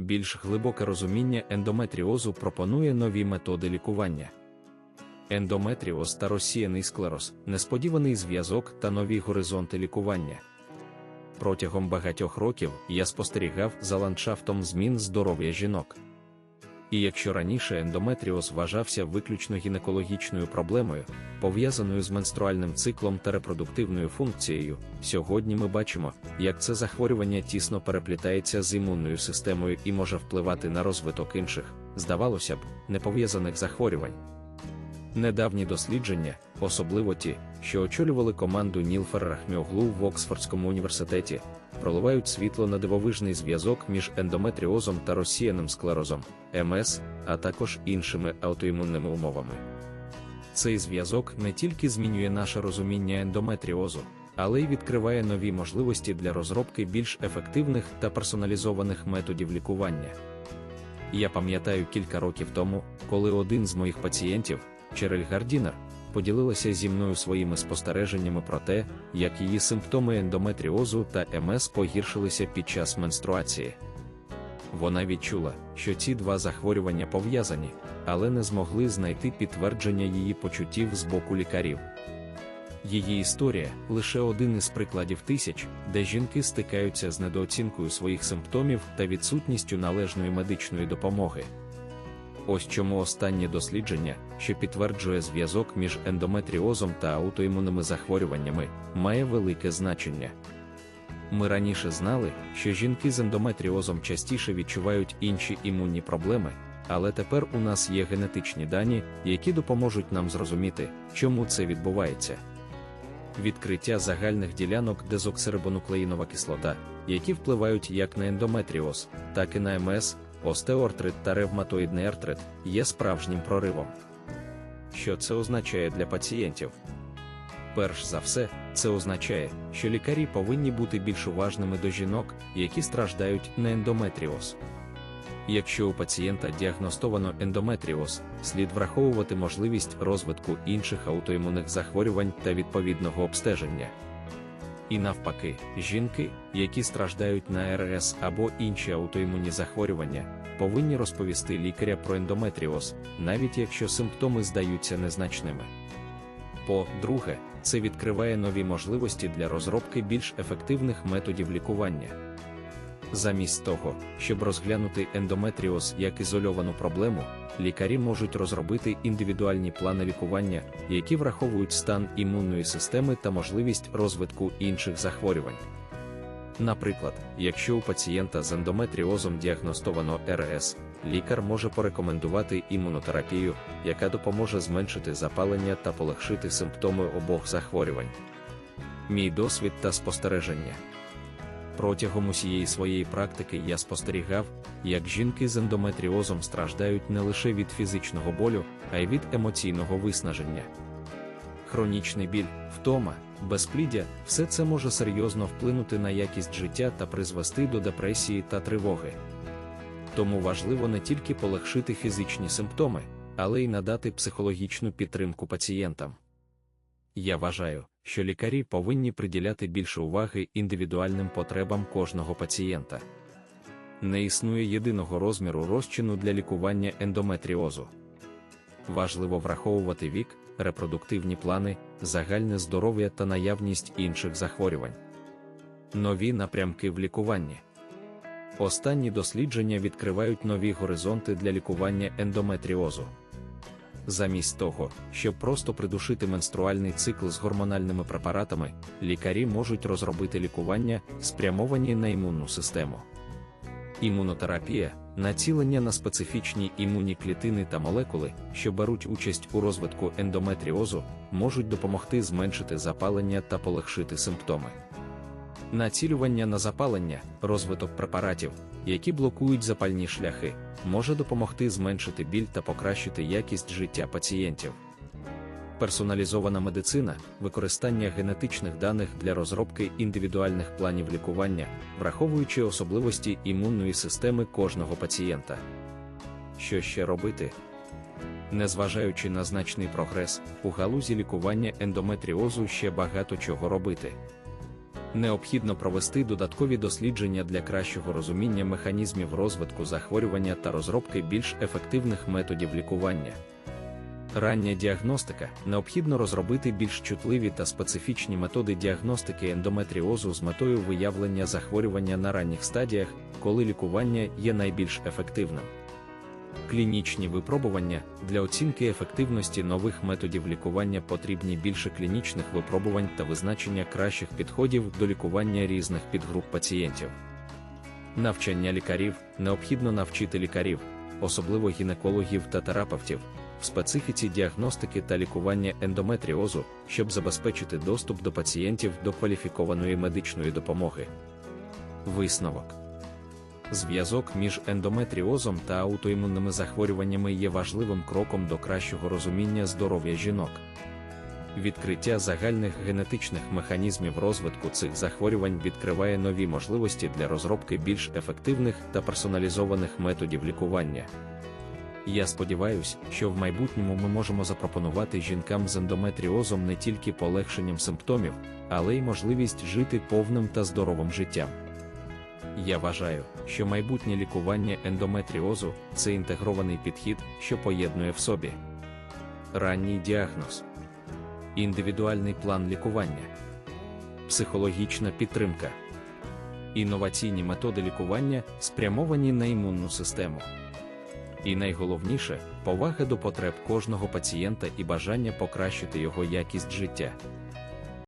більш глибоке розуміння ендометріозу пропонує нові методи лікування. Ендометріоз та розсіяний склероз несподіваний зв'язок та нові горизонти лікування. Протягом багатьох років я спостерігав за ландшафтом змін здоров'я жінок. І якщо раніше ендометріоз вважався виключно гінекологічною проблемою, пов'язаною з менструальним циклом та репродуктивною функцією, сьогодні ми бачимо, як це захворювання тісно переплітається з імунною системою і може впливати на розвиток інших, здавалося б, непов'язаних захворювань. Недавні дослідження, особливо ті, що очолювали команду Нілфер Рахміоглу в Оксфордському університеті, проливають світло на дивовижний зв'язок між ендометріозом та розсіяним склерозом, МС, а також іншими аутоімунними умовами. Цей зв'язок не тільки змінює наше розуміння ендометріозу, але й відкриває нові можливості для розробки більш ефективних та персоналізованих методів лікування. Я пам'ятаю кілька років тому, коли один з моїх пацієнтів, Черель Гардінер, поділилася зі мною своїми спостереженнями про те, як її симптоми ендометріозу та МС погіршилися під час менструації. Вона відчула, що ці два захворювання пов'язані, але не змогли знайти підтвердження її почуттів з боку лікарів. Її історія лише один із прикладів тисяч, де жінки стикаються з недооцінкою своїх симптомів та відсутністю належної медичної допомоги. Ось чому останнє дослідження, що підтверджує зв'язок між ендометріозом та аутоімунними захворюваннями, має велике значення. Ми раніше знали, що жінки з ендометріозом частіше відчувають інші імунні проблеми, але тепер у нас є генетичні дані, які допоможуть нам зрозуміти, чому це відбувається. Відкриття загальних ділянок дезоксирибонуклеїнова кислота, які впливають як на ендометріоз, так і на МС, остеоартрит та ревматоїдний артрит, є справжнім проривом. Що це означає для пацієнтів? Перш за все, це означає, що лікарі повинні бути більш уважними до жінок, які страждають на ендометріоз. Якщо у пацієнта діагностовано ендометріоз, слід враховувати можливість розвитку інших аутоімунних захворювань та відповідного обстеження. І навпаки, жінки, які страждають на РС або інші аутоімунні захворювання, повинні розповісти лікаря про ендометріоз, навіть якщо симптоми здаються незначними. По-друге, це відкриває нові можливості для розробки більш ефективних методів лікування. Замість того, щоб розглянути ендометріоз як ізольовану проблему, лікарі можуть розробити індивідуальні плани лікування, які враховують стан імунної системи та можливість розвитку інших захворювань. Наприклад, якщо у пацієнта з ендометріозом діагностовано РС, лікар може порекомендувати імунотерапію, яка допоможе зменшити запалення та полегшити симптоми обох захворювань. Мій досвід та спостереження. Протягом усієї своєї практики я спостерігав, як жінки з ендометріозом страждають не лише від фізичного болю, а й від емоційного виснаження. Хронічний біль, втома, безпліддя все це може серйозно вплинути на якість життя та призвести до депресії та тривоги. Тому важливо не тільки полегшити фізичні симптоми, але й надати психологічну підтримку пацієнтам. Я вважаю, що лікарі повинні приділяти більше уваги індивідуальним потребам кожного пацієнта. Не існує єдиного розміру розчину для лікування ендометріозу. Важливо враховувати вік, репродуктивні плани, загальне здоров'я та наявність інших захворювань. Нові напрямки в лікуванні. Останні дослідження відкривають нові горизонти для лікування ендометріозу. Замість того, щоб просто придушити менструальний цикл з гормональними препаратами, лікарі можуть розробити лікування, спрямовані на імунну систему. Імунотерапія націлення на специфічні імунні клітини та молекули, що беруть участь у розвитку ендометріозу, можуть допомогти зменшити запалення та полегшити симптоми. Націлювання на запалення, розвиток препаратів, які блокують запальні шляхи, може допомогти зменшити біль та покращити якість життя пацієнтів. Персоналізована медицина, використання генетичних даних для розробки індивідуальних планів лікування, враховуючи особливості імунної системи кожного пацієнта. Що ще робити? Незважаючи на значний прогрес, у галузі лікування ендометріозу ще багато чого робити. Необхідно провести додаткові дослідження для кращого розуміння механізмів розвитку захворювання та розробки більш ефективних методів лікування. Рання діагностика необхідно розробити більш чутливі та специфічні методи діагностики ендометріозу з метою виявлення захворювання на ранніх стадіях, коли лікування є найбільш ефективним. Клінічні випробування для оцінки ефективності нових методів лікування потрібні більше клінічних випробувань та визначення кращих підходів до лікування різних підгруп пацієнтів. Навчання лікарів необхідно навчити лікарів, особливо гінекологів та терапевтів, в специфіці діагностики та лікування ендометріозу, щоб забезпечити доступ до пацієнтів до кваліфікованої медичної допомоги. Висновок Зв'язок між ендометріозом та аутоімунними захворюваннями є важливим кроком до кращого розуміння здоров'я жінок. Відкриття загальних генетичних механізмів розвитку цих захворювань відкриває нові можливості для розробки більш ефективних та персоналізованих методів лікування. Я сподіваюся, що в майбутньому ми можемо запропонувати жінкам з ендометріозом не тільки полегшенням симптомів, але й можливість жити повним та здоровим життям. Я вважаю, що майбутнє лікування ендометріозу це інтегрований підхід, що поєднує в собі ранній діагноз, індивідуальний план лікування, психологічна підтримка, інноваційні методи лікування, спрямовані на імунну систему. І найголовніше повага до потреб кожного пацієнта і бажання покращити його якість життя.